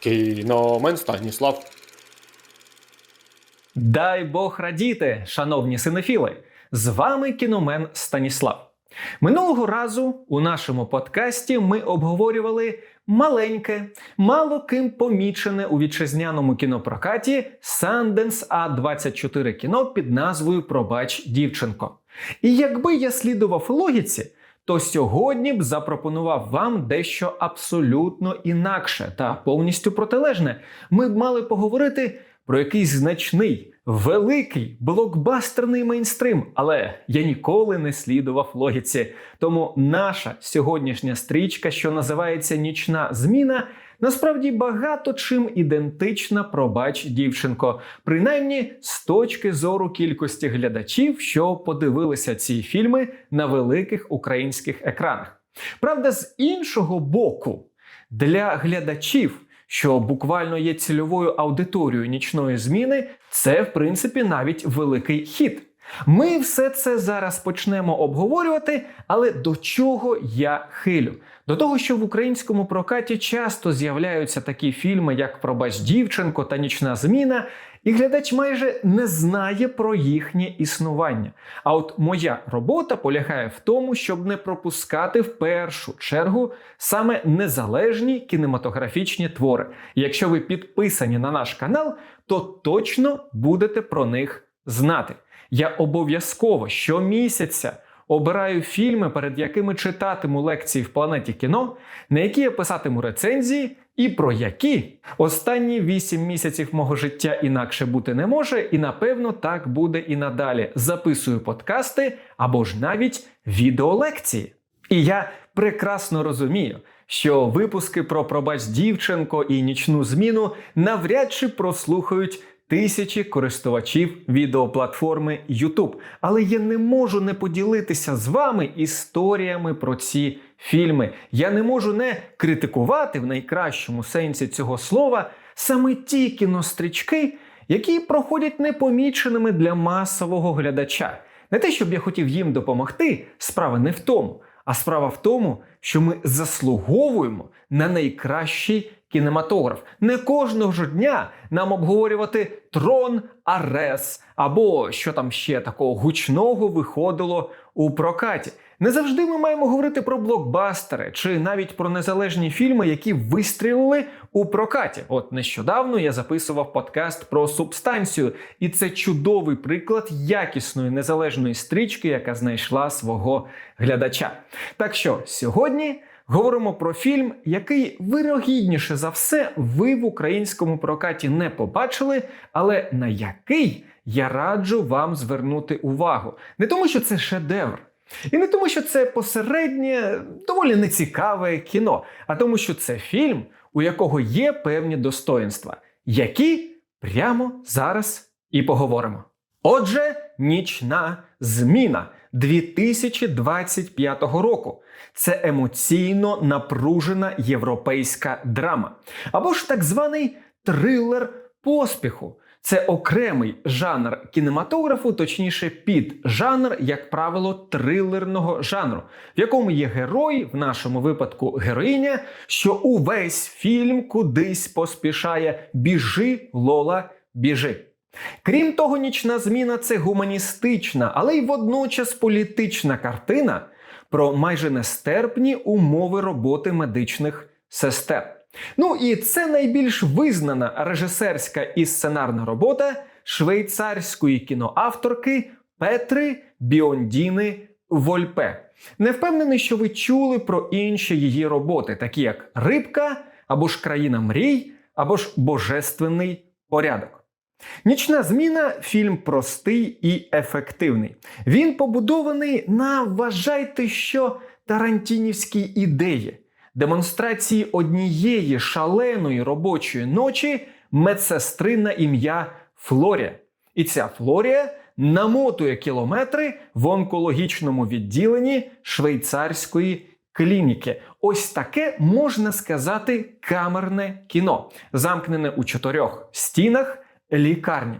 Кіномен Станіслав. Дай Бог радіти, шановні синефіли! З вами кіномен Станіслав. Минулого разу у нашому подкасті ми обговорювали маленьке, мало ким помічене у вітчизняному кінопрокаті Sundance A24 кіно під назвою Пробач дівчинко. І якби я слідував логіці, то сьогодні б запропонував вам дещо абсолютно інакше та повністю протилежне. Ми б мали поговорити про якийсь значний, великий, блокбастерний мейнстрим. Але я ніколи не слідував логіці. Тому наша сьогоднішня стрічка, що називається Нічна зміна, насправді багато чим ідентична пробач дівчинко, принаймні з точки зору кількості глядачів, що подивилися ці фільми на великих українських екранах. Правда, з іншого боку, для глядачів що буквально є цільовою аудиторією нічної зміни, це в принципі навіть великий хід. Ми все це зараз почнемо обговорювати, але до чого я хилю? До того, що в українському прокаті часто з'являються такі фільми, як Пробач дівчинко та Нічна зміна, і глядач майже не знає про їхнє існування. А от моя робота полягає в тому, щоб не пропускати в першу чергу саме незалежні кінематографічні твори. Якщо ви підписані на наш канал, то точно будете про них знати. Я обов'язково щомісяця обираю фільми, перед якими читатиму лекції в планеті кіно, на які я писатиму рецензії, і про які останні 8 місяців мого життя інакше бути не може, і напевно так буде і надалі. Записую подкасти або ж навіть відеолекції. І я прекрасно розумію. Що випуски про пробач дівчинко і нічну зміну навряд чи прослухають тисячі користувачів відеоплатформи YouTube. Але я не можу не поділитися з вами історіями про ці фільми. Я не можу не критикувати в найкращому сенсі цього слова саме ті кінострічки, які проходять непоміченими для масового глядача. Не те, щоб я хотів їм допомогти, справа не в тому. А справа в тому, що ми заслуговуємо на найкращий кінематограф. Не кожного ж дня нам обговорювати трон Арес або що там ще такого гучного виходило у прокаті. Не завжди ми маємо говорити про блокбастери чи навіть про незалежні фільми, які вистрілили у прокаті. От нещодавно я записував подкаст про субстанцію, і це чудовий приклад якісної незалежної стрічки, яка знайшла свого глядача. Так що сьогодні. Говоримо про фільм, який вирогідніше за все ви в українському прокаті не побачили, але на який я раджу вам звернути увагу. Не тому, що це шедевр, і не тому, що це посереднє, доволі нецікаве кіно, а тому, що це фільм, у якого є певні достоїнства, які прямо зараз і поговоримо. Отже, нічна зміна 2025 року. Це емоційно напружена європейська драма. Або ж так званий трилер поспіху. Це окремий жанр кінематографу, точніше, піджанр, як правило, трилерного жанру, в якому є герой, в нашому випадку героїня, що увесь фільм кудись поспішає. Біжи, Лола, біжи. Крім того, нічна зміна це гуманістична, але й водночас політична картина про майже нестерпні умови роботи медичних сестер. Ну і це найбільш визнана режисерська і сценарна робота швейцарської кіноавторки Петри Біондіни Вольпе. Не впевнений, що ви чули про інші її роботи, такі як Рибка або ж Країна мрій, або ж Божественний порядок. Нічна зміна фільм простий і ефективний. Він побудований на вважайте, що тарантінівській ідеї, демонстрації однієї шаленої робочої ночі медсестри на ім'я Флорія. І ця Флорія намотує кілометри в онкологічному відділенні швейцарської клініки. Ось таке можна сказати камерне кіно, замкнене у чотирьох стінах лікарні.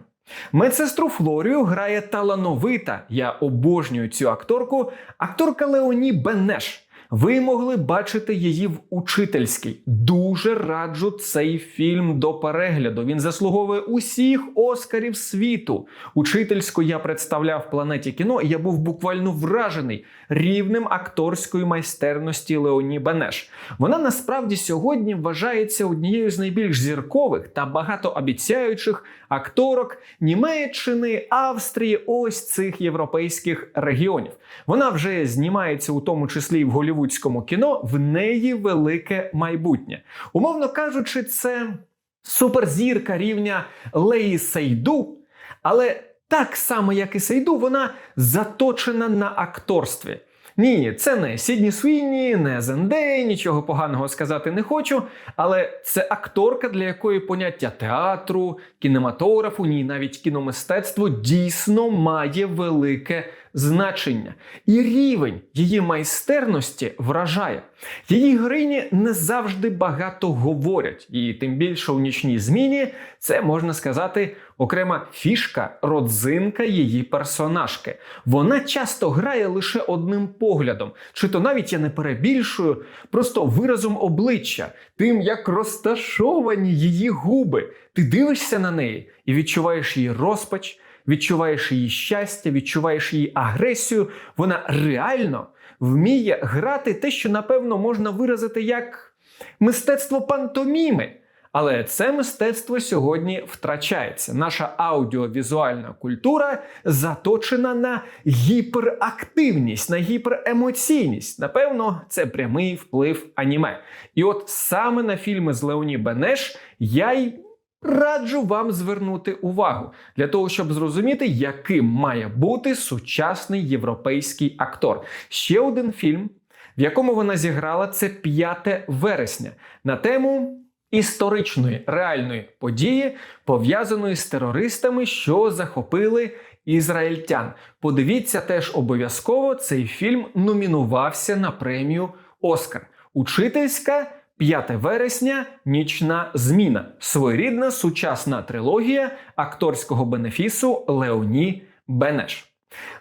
Медсестру Флорію грає талановита, я обожнюю цю акторку, акторка Леоні Бенеш. Ви могли бачити її в учительській. Дуже раджу цей фільм до перегляду. Він заслуговує усіх оскарів світу. Учительську я представляв планеті кіно, і я був буквально вражений рівнем акторської майстерності Леоні Бенеш. Вона насправді сьогодні вважається однією з найбільш зіркових та багатообіцяючих акторок Німеччини, Австрії, ось цих європейських регіонів. Вона вже знімається у тому числі і в голівудському кіно. В неї велике майбутнє. Умовно кажучи, це суперзірка рівня Леї Сейду, але так само, як і Сейду, вона заточена на акторстві. Ні, це не Сідні Свіні, не Зендей, нічого поганого сказати не хочу. Але це акторка, для якої поняття театру, кінематографу, ні, навіть кіномистецтво дійсно має велике значення. І рівень її майстерності вражає. Її героїні не завжди багато говорять, і тим більше у нічній зміні це можна сказати окрема фішка, родзинка її персонажки. Вона часто грає лише одним поглядом, чи то навіть я не перебільшую, просто виразом обличчя, тим, як розташовані її губи. Ти дивишся на неї і відчуваєш її розпач, відчуваєш її щастя, відчуваєш її агресію. Вона реально вміє грати те, що напевно можна виразити як мистецтво пантоміми. Але це мистецтво сьогодні втрачається. Наша аудіовізуальна культура заточена на гіперактивність, на гіперемоційність. Напевно, це прямий вплив аніме. І от саме на фільми з Леоні Бенеш я й раджу вам звернути увагу для того, щоб зрозуміти, яким має бути сучасний європейський актор. Ще один фільм, в якому вона зіграла це 5 вересня на тему історичної реальної події, пов'язаної з терористами, що захопили ізраїльтян. Подивіться теж обов'язково, цей фільм номінувався на премію Оскар. Учительська 5 вересня нічна зміна. Своєрідна сучасна трилогія акторського бенефісу Леоні Бенеш.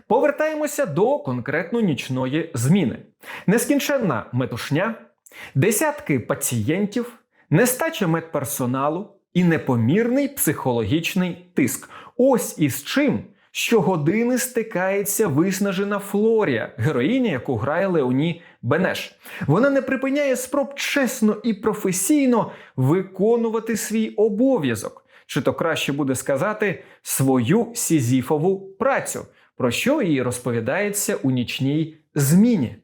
Повертаємося до конкретно нічної зміни. Нескінченна метушня, десятки пацієнтів, нестача медперсоналу і непомірний психологічний тиск. Ось із чим щогодини стикається виснажена Флорія, героїня, яку грає Леоні Бенеш. Вона не припиняє спроб чесно і професійно виконувати свій обов'язок, чи то краще буде сказати свою сізіфову працю, про що їй розповідається у нічній зміні.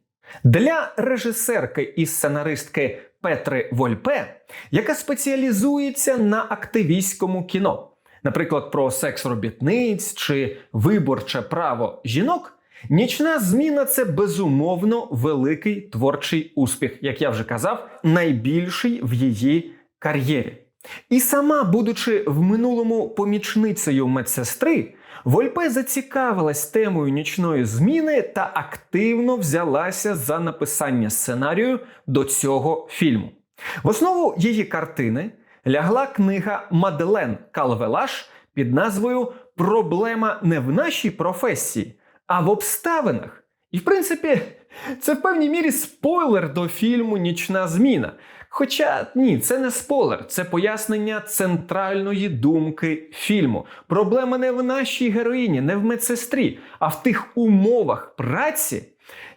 Для режисерки і сценаристки Петри Вольпе, яка спеціалізується на активістському кіно, наприклад, про секс робітниць чи виборче право жінок, нічна зміна це безумовно великий творчий успіх, як я вже казав, найбільший в її кар'єрі. І сама, будучи в минулому помічницею медсестри, Вольпе зацікавилась темою нічної зміни та активно взялася за написання сценарію до цього фільму. В основу її картини лягла книга Маделен Калвелаш під назвою Проблема не в нашій професії, а в обставинах. І, в принципі, це в певній мірі спойлер до фільму Нічна зміна. Хоча ні, це не спойлер, це пояснення центральної думки фільму. Проблема не в нашій героїні, не в медсестрі, а в тих умовах праці,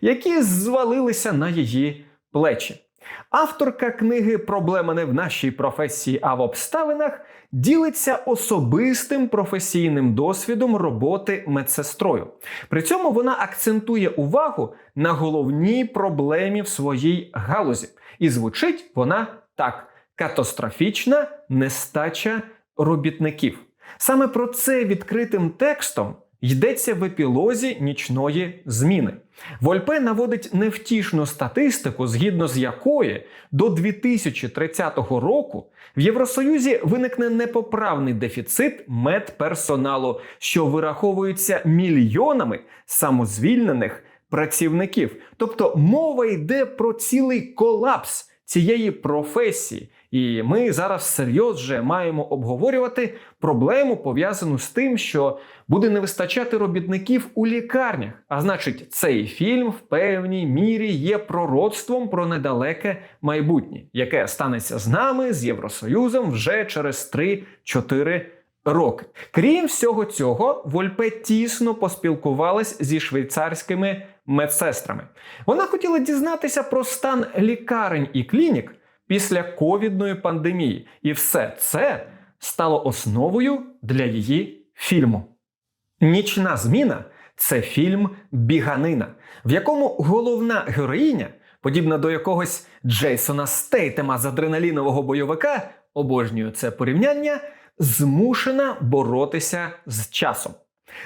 які звалилися на її плечі. Авторка книги Проблема не в нашій професії, а в обставинах ділиться особистим професійним досвідом роботи медсестрою. При цьому вона акцентує увагу на головній проблемі в своїй галузі. І звучить вона так: катастрофічна нестача робітників. Саме про це відкритим текстом йдеться в епілозі нічної зміни. Вольпе наводить невтішну статистику, згідно з якої до 2030 року в Євросоюзі виникне непоправний дефіцит медперсоналу, що вираховується мільйонами самозвільнених працівників. Тобто мова йде про цілий колапс цієї професії. І ми зараз всерйоз вже маємо обговорювати проблему, пов'язану з тим, що буде не вистачати робітників у лікарнях. А значить, цей фільм в певній мірі є пророцтвом про недалеке майбутнє, яке станеться з нами, з Євросоюзом вже через 3-4 роки. Крім всього цього, Вольпе тісно поспілкувалась зі швейцарськими медсестрами. Вона хотіла дізнатися про стан лікарень і клінік після ковідної пандемії, і все це стало основою для її фільму. Нічна зміна це фільм Біганина, в якому головна героїня, подібна до якогось Джейсона Стейтема з адреналінового бойовика, обожнюю це порівняння, змушена боротися з часом.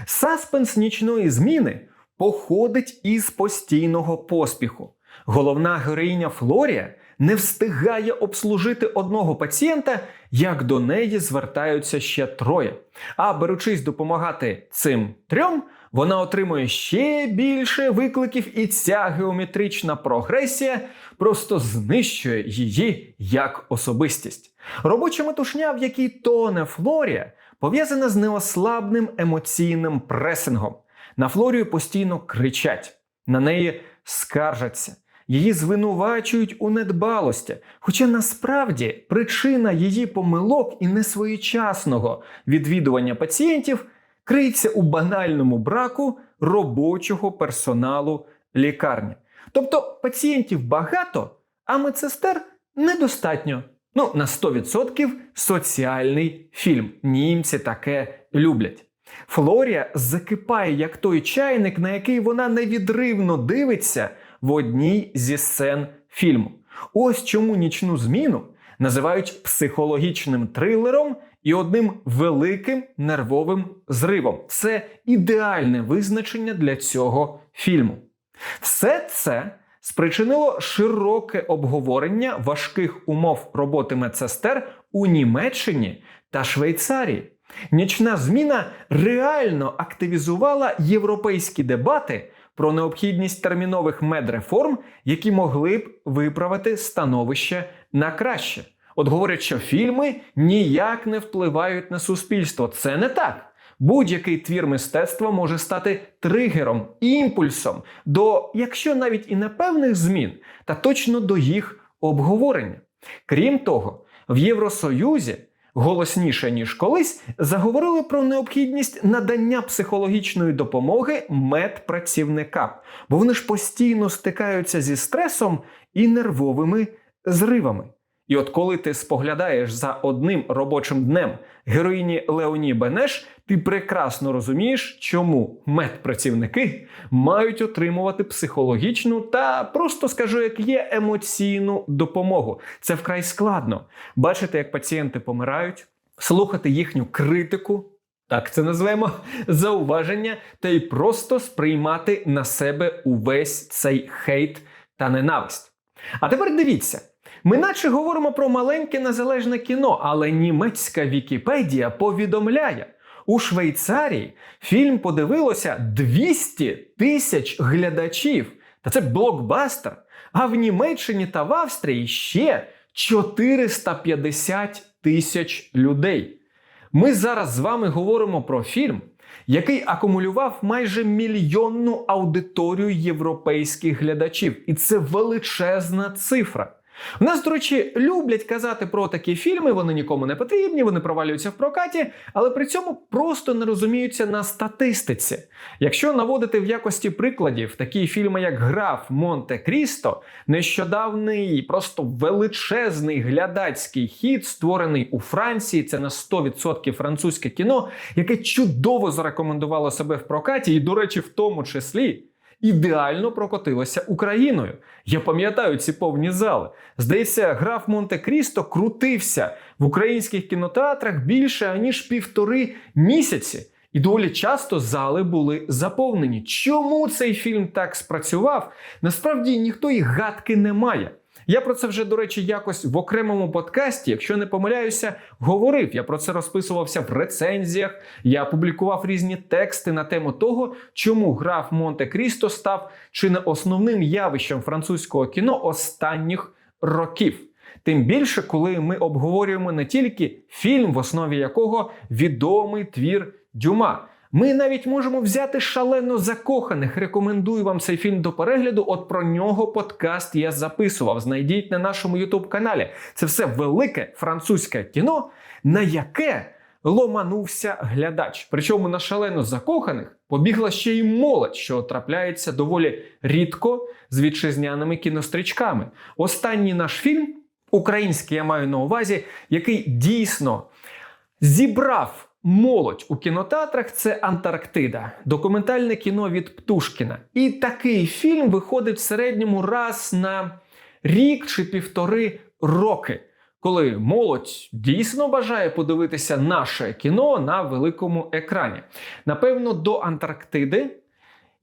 Саспенс нічної зміни походить із постійного поспіху. Головна героїня Флорія не встигає обслужити одного пацієнта, як до неї звертаються ще троє. А беручись допомагати цим трьом, вона отримує ще більше викликів, і ця геометрична прогресія просто знищує її як особистість. Робоча метушня, в якій тоне Флорія, пов'язана з неослабним емоційним пресингом. На Флорію постійно кричать, на неї скаржаться. Її звинувачують у недбалості, хоча насправді причина її помилок і несвоєчасного відвідування пацієнтів криється у банальному браку робочого персоналу лікарні. Тобто пацієнтів багато, а медсестер недостатньо. Ну, на 100% соціальний фільм. Німці таке люблять. Флорія закипає як той чайник, на який вона невідривно дивиться в одній зі сцен фільму. Ось чому нічну зміну називають психологічним трилером і одним великим нервовим зривом. Це ідеальне визначення для цього фільму. Все це спричинило широке обговорення важких умов роботи медсестер у Німеччині та Швейцарії. Нічна зміна реально активізувала європейські дебати про необхідність термінових медреформ, які могли б виправити становище на краще. От говорять, що фільми ніяк не впливають на суспільство. Це не так. Будь-який твір мистецтва може стати тригером, імпульсом до, якщо навіть і непевних змін, та точно до їх обговорення. Крім того, в Євросоюзі голосніше ніж колись заговорили про необхідність надання психологічної допомоги медпрацівникам, бо вони ж постійно стикаються зі стресом і нервовими зривами. І от коли ти споглядаєш за одним робочим днем героїні Леоні Бенеш, ти прекрасно розумієш, чому медпрацівники мають отримувати психологічну та просто скажу, як є емоційну допомогу. Це вкрай складно. Бачити, як пацієнти помирають, слухати їхню критику. Так це назвемо зауваження, та й просто сприймати на себе увесь цей хейт та ненависть. А тепер дивіться. Ми наче говоримо про маленьке незалежне кіно, але німецька Вікіпедія повідомляє, у Швейцарії фільм подивилося 200 тисяч глядачів. Та це блокбастер. А в Німеччині та в Австрії ще 450 тисяч людей. Ми зараз з вами говоримо про фільм, який акумулював майже мільйонну аудиторію європейських глядачів. І це величезна цифра. У нас, до речі, люблять казати про такі фільми, вони нікому не потрібні, вони провалюються в прокаті, але при цьому просто не розуміються на статистиці. Якщо наводити в якості прикладів такі фільми, як Граф Монте Крісто, нещодавний, просто величезний глядацький хід, створений у Франції, це на 100% французьке кіно, яке чудово зарекомендувало себе в прокаті, і, до речі, в тому числі ідеально прокотилося Україною. Я пам'ятаю ці повні зали. Здається, граф Монте-Крісто крутився в українських кінотеатрах більше аніж півтори місяці. І доволі часто зали були заповнені. Чому цей фільм так спрацював? Насправді ніхто і гадки не має. Я про це вже, до речі, якось в окремому подкасті, якщо не помиляюся, говорив. Я про це розписувався в рецензіях. Я публікував різні тексти на тему того, чому граф Монте-Крісто став чи не основним явищем французького кіно останніх років. Тим більше, коли ми обговорюємо не тільки фільм, в основі якого відомий твір Дюма. Ми навіть можемо взяти шалено закоханих. Рекомендую вам цей фільм до перегляду. От про нього подкаст я записував. Знайдіть на нашому Ютуб каналі. Це все велике французьке кіно, на яке ломанувся глядач. Причому на шалено закоханих побігла ще й молодь, що трапляється доволі рідко з вітчизняними кінострічками. Останній наш фільм, український я маю на увазі, який дійсно зібрав. Молодь у кінотеатрах це Антарктида, документальне кіно від Птушкіна. І такий фільм виходить в середньому раз на рік чи півтори роки, коли молодь дійсно бажає подивитися наше кіно на великому екрані. Напевно, до Антарктиди.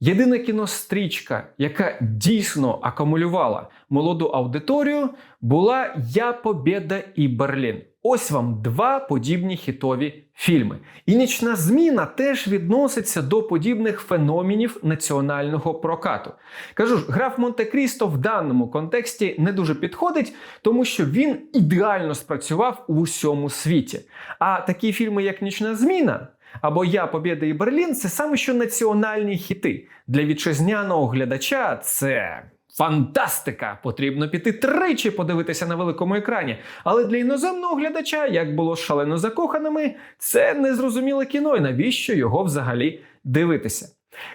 Єдина кінострічка, яка дійсно акумулювала молоду аудиторію, була Я Побєда і Берлін. Ось вам два подібні хітові фільми. І нічна зміна теж відноситься до подібних феноменів національного прокату. Кажу ж, граф Монте-Крісто в даному контексті не дуже підходить, тому що він ідеально спрацював у усьому світі. А такі фільми, як Нічна зміна. Або Я, Побєда і Берлін це саме що національні хіти. Для вітчизняного глядача це фантастика. Потрібно піти тричі подивитися на великому екрані. Але для іноземного глядача, як було шалено закоханими, це незрозуміле кіно, і навіщо його взагалі дивитися.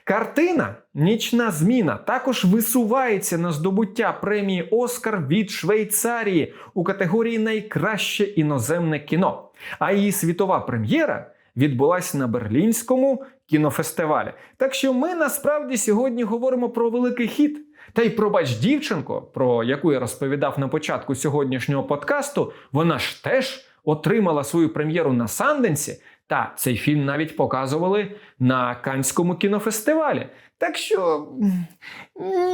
Картина Нічна зміна також висувається на здобуття премії Оскар від Швейцарії у категорії Найкраще іноземне кіно. А її світова прем'єра відбулася на Берлінському кінофестивалі. Так що ми насправді сьогодні говоримо про великий хіт. Та й пробач дівчинко, про яку я розповідав на початку сьогоднішнього подкасту, вона ж теж отримала свою прем'єру на Санденсі. Та цей фільм навіть показували на Канському кінофестивалі. Так що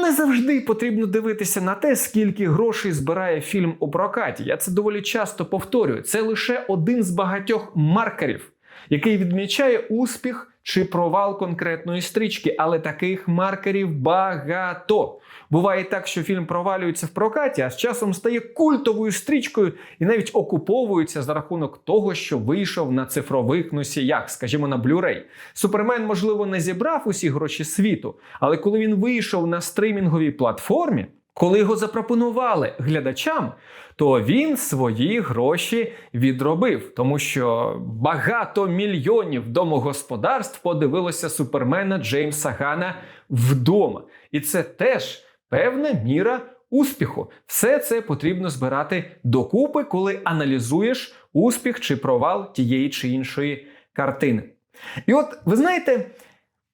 не завжди потрібно дивитися на те, скільки грошей збирає фільм у прокаті. Я це доволі часто повторюю. Це лише один з багатьох маркерів, який відмічає успіх чи провал конкретної стрічки, але таких маркерів багато. Буває так, що фільм провалюється в прокаті, а з часом стає культовою стрічкою і навіть окуповується за рахунок того, що вийшов на цифрових носіях, скажімо, на Blu-ray. Супермен, можливо, не зібрав усі гроші світу, але коли він вийшов на стримінговій платформі, коли його запропонували глядачам, то він свої гроші відробив, тому що багато мільйонів домогосподарств подивилося супермена Джеймса Гана вдома. І це теж певна міра успіху. Все це потрібно збирати докупи, коли аналізуєш успіх чи провал тієї чи іншої картини. І от ви знаєте,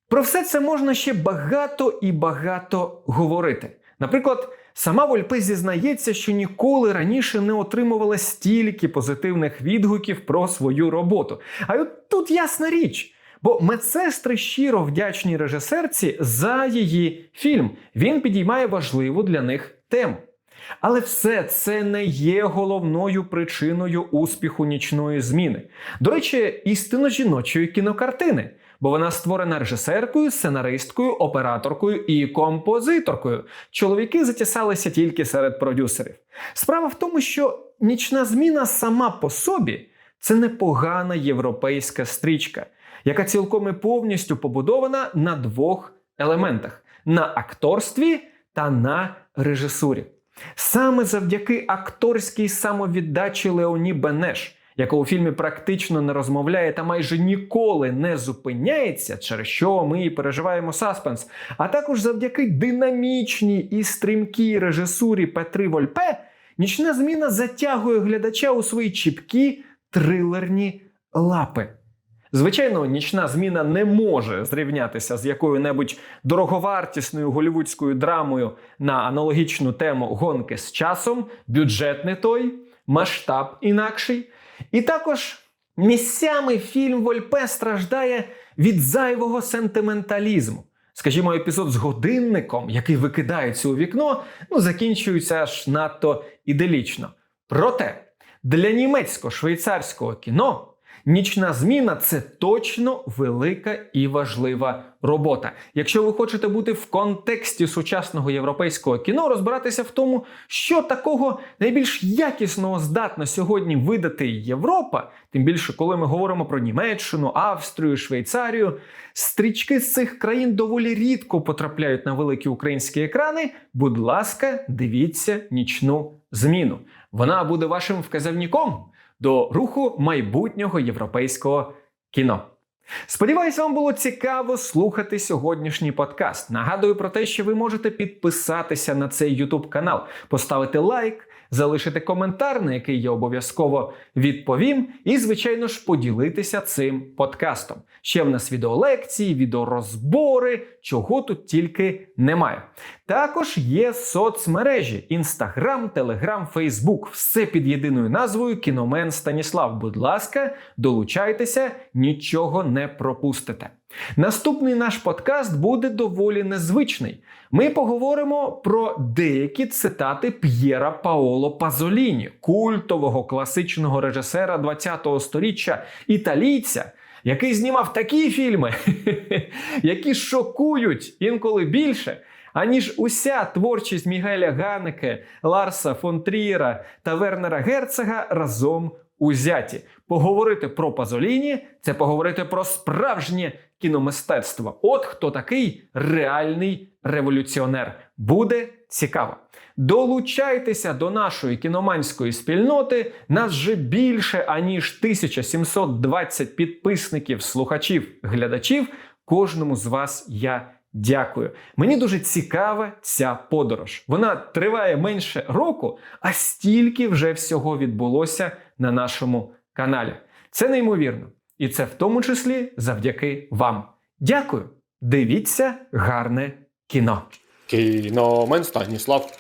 про все це можна ще багато і багато говорити. Наприклад, сама Вольпе зізнається, що ніколи раніше не отримувала стільки позитивних відгуків про свою роботу. А от тут ясна річ. Бо медсестри щиро вдячні режисерці за її фільм. Він підіймає важливу для них тему. Але все це не є головною причиною успіху нічної зміни. До речі, істинно жіночої кінокартини, бо вона створена режисеркою, сценаристкою, операторкою і композиторкою. Чоловіки затісалися тільки серед продюсерів. Справа в тому, що нічна зміна сама по собі це непогана європейська стрічка яка цілком і повністю побудована на двох елементах: на акторстві та на режисурі. Саме завдяки акторській самовіддачі Леоні Бенеш, яка у фільмі практично не розмовляє та майже ніколи не зупиняється, через що ми і переживаємо саспенс, а також завдяки динамічній і стрімкій режисурі Петри Вольпе, нічна зміна затягує глядача у свої чіпкі трилерні лапи. Звичайно, нічна зміна не може зрівнятися з якою-небудь дороговартісною голівудською драмою на аналогічну тему гонки з часом, бюджет не той, масштаб інакший. І також місцями фільм Вольпе страждає від зайвого сентименталізму. Скажімо, епізод з годинником, який викидається у вікно, ну закінчується аж надто іделічно. Проте для німецько-швейцарського кіно. Нічна зміна це точно велика і важлива робота. Якщо ви хочете бути в контексті сучасного європейського кіно, розбиратися в тому, що такого найбільш якісного здатна сьогодні видати Європа, тим більше коли ми говоримо про Німеччину, Австрію, Швейцарію, стрічки з цих країн доволі рідко потрапляють на великі українські екрани. Будь ласка, дивіться нічну зміну. Вона буде вашим вказівником до руху майбутнього європейського кіно. Сподіваюсь, вам було цікаво слухати сьогоднішній подкаст. Нагадую про те, що ви можете підписатися на цей YouTube канал, поставити лайк, залишити коментар, на який я обов'язково відповім, і, звичайно ж, поділитися цим подкастом. Ще в нас відеолекції, відеорозбори, чого тут тільки немає. Також є соцмережі: Instagram, Telegram, Facebook. Все під єдиною назвою Кіномен Станіслав. Будь ласка, долучайтеся, нічого не пропустите. Наступний наш подкаст буде доволі незвичний. Ми поговоримо про деякі цитати П'єра Паоло Пазоліні, культового класичного режисера ХХ століття італійця, який знімав такі фільми, які шокують інколи більше. Аніж уся творчість Мігеля Ганеке, Ларса фон Трієра та Вернера Герцега разом узяті. Поговорити про Пазоліні це поговорити про справжнє кіномистецтво. От хто такий реальний революціонер. Буде цікаво. Долучайтеся до нашої кіноманської спільноти. Нас вже більше аніж 1720 підписників, слухачів, глядачів. Кожному з вас я дякую. Мені дуже цікава ця подорож. Вона триває менше року, а стільки вже всього відбулося на нашому каналі. Це неймовірно. І це в тому числі завдяки вам. Дякую! Дивіться гарне кіно. Кіномен Станіслав.